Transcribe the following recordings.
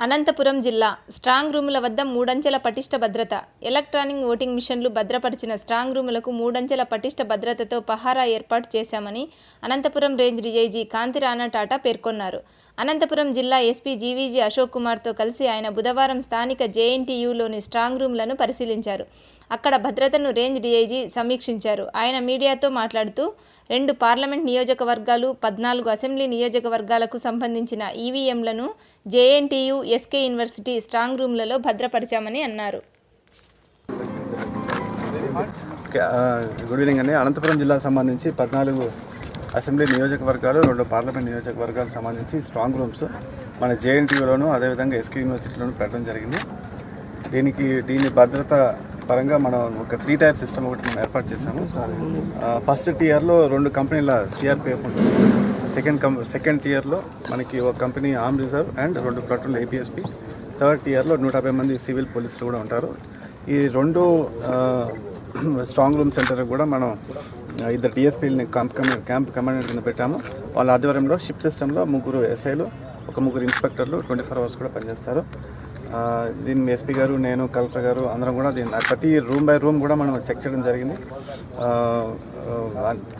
అనంతపురం జిల్లా స్ట్రాంగ్ రూముల వద్ద మూడంచెల పటిష్ట భద్రత. ఎలక్ట్రానిక్ ఓటింగ్ మిషన్లు భద్రపరిచిన స్ట్రాంగ్ రూములకు మూడంచెల పటిష్ట భద్రతతో పహారా ఏర్పాటు చేశామని అనంతపురం రేంజ్ డీఐజీ కాంతిరాణా టాటా పేర్కొన్నారు. అనంతపురం జిల్లా ఎస్పీ జీవీజీ అశోక్ కుమార్తో కలిసి ఆయన బుధవారం స్థానిక జేఎన్టీయూలోని స్ట్రాంగ్ రూమ్లను పరిశీలించారు. అక్కడ భద్రతను రేంజ్ డీఐజీ సమీక్షించారు. ఆయన మీడియాతో మాట్లాడుతూ రెండు పార్లమెంట్ నియోజకవర్గాలు పద్నాలుగు అసెంబ్లీ నియోజకవర్గాలకు సంబంధించిన ఈవీఎంలను జేఎన్టీయూ ఎస్కే యూనివర్సిటీ స్ట్రాంగ్ రూమ్లలో భద్రపరిచామని అన్నారు. గుడ్ ఈవినింగ్ అండి. అనంతపురం జిల్లాకు సంబంధించి పద్నాలుగు అసెంబ్లీ నియోజకవర్గాలు రెండు పార్లమెంట్ నియోజకవర్గాలకు సంబంధించి స్ట్రాంగ్ రూమ్స్ మన జేఎన్టీయూలోను అదేవిధంగా ఎస్కే యూనివర్సిటీలోను పెట్టడం జరిగింది. దీనికి దీని భద్రత పరంగా మనం ఒక త్రీ టైర్ సిస్టమ్ ఒకటి మనం ఏర్పాటు చేశాము. ఫస్ట్ టియర్లో రెండు కంపెనీల సిఆర్పిఎఫ్ ఉంటుంది. సెకండ్ కం సెకండ్ టియర్లో మనకి ఒక కంపెనీ ఆర్మ్ రిజర్వ్ అండ్ రెండు ప్లటూన్లు ఏపీఎస్పి థర్డ్ టీఆర్లో నూట యాభై మంది సివిల్ పోలీసులు కూడా ఉంటారు. ఈ రెండు స్ట్రాంగ్ రూమ్ సెంటర్ కూడా మనం ఇద్దరు టీఎస్పీలని క్యాంప్ కమాండ్ క్యాంప్ కమాండర్ కింద పెట్టాము. వాళ్ళ ఆధ్వర్యంలో షిప్ సిస్టంలో ముగ్గురు ఎస్ఐలు ఒక ముగ్గురు ఇన్స్పెక్టర్లు ట్వంటీ ఫోర్ అవర్స్ కూడా పనిచేస్తారు. దీన్ని ఎస్పీ గారు నేను కలెక్టర్ గారు అందరం కూడా దీన్ని ప్రతి రూమ్ బై రూమ్ కూడా మనం చెక్ చేయడం జరిగింది.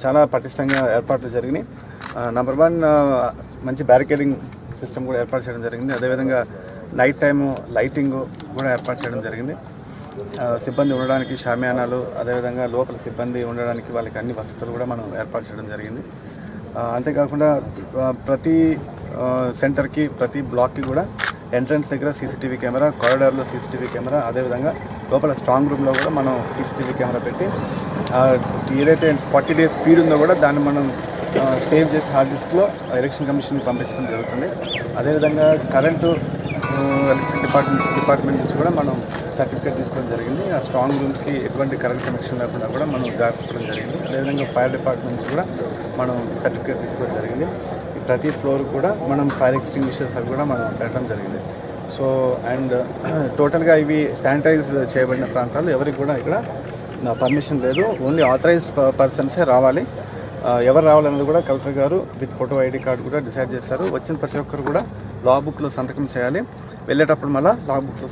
చాలా పటిష్టంగా ఏర్పాట్లు జరిగినాయి. నెంబర్ వన్ మంచి బ్యారికేడింగ్ సిస్టమ్ కూడా ఏర్పాటు చేయడం జరిగింది. అదేవిధంగా నైట్ టైము లైటింగ్ కూడా ఏర్పాటు చేయడం జరిగింది. సిబ్బంది ఉండడానికి షామియానాలు అదేవిధంగా లోపల సిబ్బంది ఉండడానికి వాళ్ళకి అన్ని వసతులు కూడా మనం ఏర్పాటు చేయడం జరిగింది. అంతేకాకుండా ప్రతి సెంటర్కి ప్రతి బ్లాక్కి కూడా ఎంట్రన్స్ దగ్గర సీసీటీవీ కెమెరా కారిడార్లో సీసీటీవీ కెమెరా అదేవిధంగా లోపల స్ట్రాంగ్ రూమ్లో కూడా మనం సీసీటీవీ కెమెరా పెట్టి ఏదైతే ఫార్టీ డేస్ ఫీడ్ ఉందో కూడా దాన్ని మనం సేవ్ చేసి హార్డ్ డిస్క్లో ఎలక్షన్ కమిషన్కి పంపించడం జరుగుతుంది. అదేవిధంగా కరెంటు ఎలక్ట్రిసిటీ డిపార్ట్మెంట్ డిపార్ట్మెంట్ నుంచి కూడా మనం సర్టిఫికేట్ తీసుకోవడం జరిగింది. ఆ స్ట్రాంగ్ రూమ్స్కి ఎటువంటి కరెంట్ కనెక్షన్ లేకుండా కూడా మనం జాగ్రత్త జరిగింది. అదేవిధంగా ఫైర్ డిపార్ట్మెంట్ కూడా మనం సర్టిఫికేట్ తీసుకోవడం జరిగింది. ప్రతి ఫ్లోర్ కూడా మనం ఫైర్ ఎక్స్టింగ్విషర్స్ అవి కూడా మనం పెట్టడం జరిగింది. సో అండ్ టోటల్గా ఇవి శానిటైజ్ చేయబడిన ప్రాంతాలు. ఎవరికి కూడా ఇక్కడ పర్మిషన్ లేదు. ఓన్లీ ఆథరైజ్డ్ పర్సన్సే రావాలి. ఎవరు రావాలన్నది కూడా కలెక్టర్ గారు విత్ ఫోటో ఐడి కార్డు కూడా డిసైడ్ చేశారు. వచ్చిన ప్రతి ఒక్కరు కూడా లా బుక్లో సంతకం చేయాలి. వెళ్ళేటప్పుడు మళ్ళీ లాగ్ బుక్లో